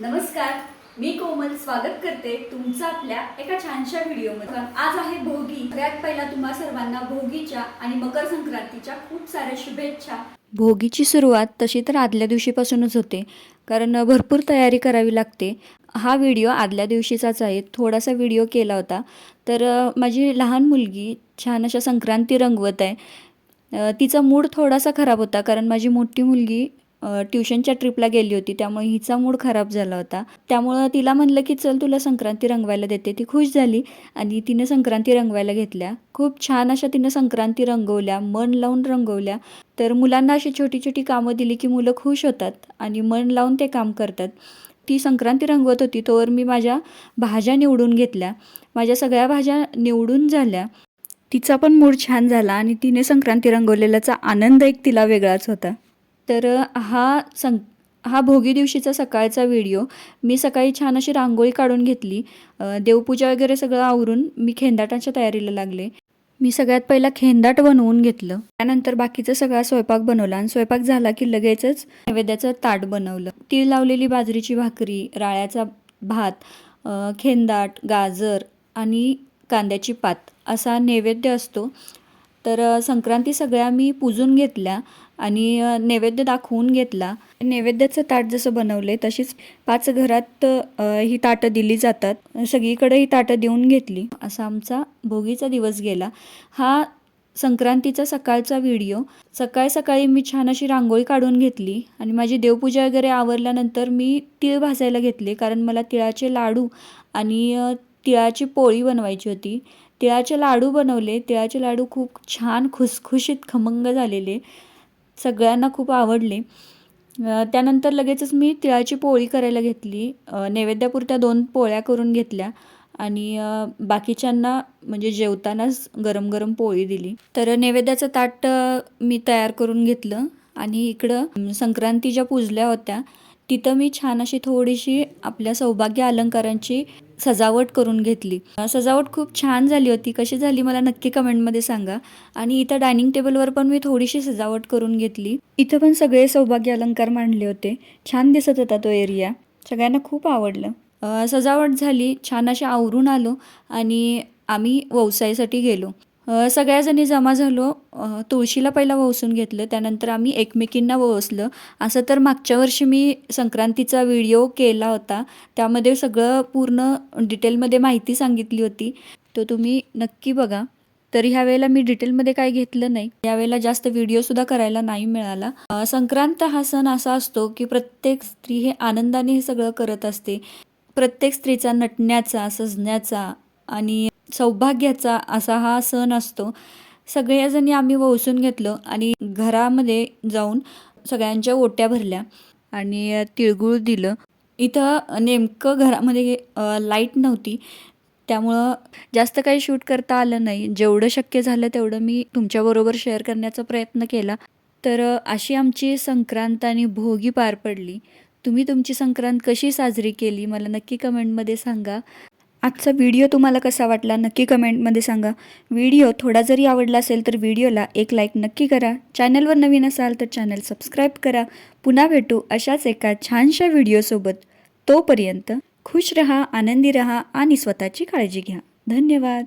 नमस्कार मी कोमल स्वागत करते तुमचं आपल्या एका छानशा व्हिडिओमध्ये. आज आहे भोगी. सगळ्यात पहिला तुम्हा सर्वांना भोगीच्या आणि मकर संक्रांतीच्या खूप साऱ्या शुभेच्छा. भोगीची सुरुवात तशी तर आदल्या दिवशीपासूनच होते कारण भरपूर तयारी करावी लागते. हा व्हिडिओ आदल्या दिवशीचाच आहे. थोडासा व्हिडिओ केला होता. तर माझी लहान मुलगी छान अशा संक्रांती रंगवत आहे. तिचा मूड थोडासा खराब होता कारण माझी मोठी मुलगी ट्युशनच्या ट्रिपला गेली होती त्यामुळे हिचा मूड खराब झाला होता. त्यामुळं तिला म्हणलं की चल तुला संक्रांती रंगवायला देते. ती खुश झाली आणि तिने संक्रांती रंगवायला घेतल्या. खूप छान अशा तिनं संक्रांती रंगवल्या मन लावून रंगवल्या. तर मुलांना अशी छोटी छोटी कामं दिली की मुलं खुश होतात आणि मन लावून ते काम करतात. ती संक्रांती रंगवत होती तोवर मी माझ्या भाज्या निवडून घेतल्या. माझ्या सगळ्या भाज्या निवडून झाल्या. तिचा पण मूड छान झाला आणि तिने संक्रांती रंगवलेल्याचा आनंद एक तिला वेगळाच होता. तर हा सं हा भोगी दिवशीचा सकाळचा व्हिडिओ. मी सकाळी छान अशी रांगोळी काढून घेतली. देवपूजा वगैरे सगळं आवरून मी खेंदाटाच्या तयारीला लागले. मी सगळ्यात पहिला खेंदाट बनवून घेतलं. त्यानंतर बाकीचा सगळा स्वयंपाक बनवला आणि स्वयंपाक झाला की लगेचच नैवेद्याचं ताट बनवलं. तीळ लावलेली बाजरीची भाकरी राळ्याचा भात खेंदाट गाजर आणि कांद्याची पात असा नैवेद्य असतो. तर संक्रांती सगळ्या मी पूजून घेतल्या. आणि नैवेद्य दाखवून घेतला. नैवेद्याचं ताट जसं बनवले तशीच पाच घरात ही ताटं दिली जातात. सगळीकडे ही ताटं देऊन घेतली. असा आमचा भोगीचा दिवस गेला. हा संक्रांतीचा सकाळचा व्हिडिओ. सकाळी सकाळी मी छान अशी रांगोळी काढून घेतली आणि माझी देवपूजा वगैरे आवरल्यानंतर मी तिळ भाजायला घेतले कारण मला तिळाचे लाडू आणि तिळाची पोळी बनवायची होती. तिळाचे लाडू बनवले. तिळाचे लाडू खूप छान खुसखुशीत खमंग झालेले. सगळ्यांना खूप आवडले. त्यानंतर लगेचच मी तिळाची पोळी करायला घेतली. नैवेद्यापुरत्या दोन पोळ्या करून घेतल्या आणि बाकीच्यांना म्हणजे जेवतानाच गरम गरम पोळी दिली. तर नैवेद्याचं ताट मी तयार करून घेतलं आणि इकडं संक्रांती ज्या पूजल्या होत्या तिथं मी छान अशी थोडीशी आपल्या सौभाग्य अलंकारांची सजावट करून घेतली. सजावट खूप छान झाली होती. कशी झाली मला नक्की कमेंटमध्ये सांगा. आणि इथं डायनिंग टेबलवर पण मी थोडीशी सजावट करून घेतली. इथं पण सगळे सौभाग्य अलंकार मांडले होते. छान दिसत होता तो एरिया. सगळ्यांना खूप आवडलं. सजावट झाली. छान अशी आवरून आलो आणि आम्ही व्यवसायासाठी गेलो. सगळ्याजणी जमा झालो. तुळशीला पहिला ववसून घेतलं. त्यानंतर आम्ही एकमेकींना ववसलं असं तर मागच्या वर्षी मी संक्रांतीचा व्हिडिओ केला होता. त्यामध्ये सगळं पूर्ण डिटेलमध्ये माहिती सांगितली होती. तो तुम्ही नक्की बघा. तरी ह्या वेळेला मी डिटेलमध्ये काय घेतलं नाही. यावेळेला जास्त व्हिडिओसुद्धा करायला नाही मिळाला. संक्रांत हा सण असा असतो की प्रत्येक स्त्री हे आनंदाने हे सगळं करत असते. प्रत्येक स्त्रीचा नटण्याचा सजण्याचा आणि सौभाग्याचा असा हा सण असतो. सगळ्याजणी आम्ही वसून घेतलं आणि घरामध्ये जाऊन सगळ्यांच्या ओट्या भरल्या आणि तिळगुळ दिलं. इथं नेमकं घरामध्ये लाइट नव्हती. त्यामुळं जास्त काही शूट करता आलं नाही. जेवढं शक्य झालं तेवढं मी तुमच्याबरोबर शेअर करण्याचा प्रयत्न केला. तर अशी आमची संक्रांत आणि भोगी पार पडली. तुम्ही तुमची संक्रांत कशी साजरी केली? मला नक्की कमेंटमध्ये सांगा. आजचा व्हिडिओ तुम्हाला कसा वाटला नक्की कमेंटमध्ये सांगा. व्हिडिओ थोडा जरी आवडला असेल तर व्हिडिओला एक लाईक नक्की करा. चॅनलवर नवीन असाल तर चॅनल सबस्क्राईब करा. पुन्हा भेटू अशाच एका छानशा व्हिडिओसोबत तोपर्यंत खुश रहा आनंदी रहा आणि स्वतःची काळजी घ्या. धन्यवाद.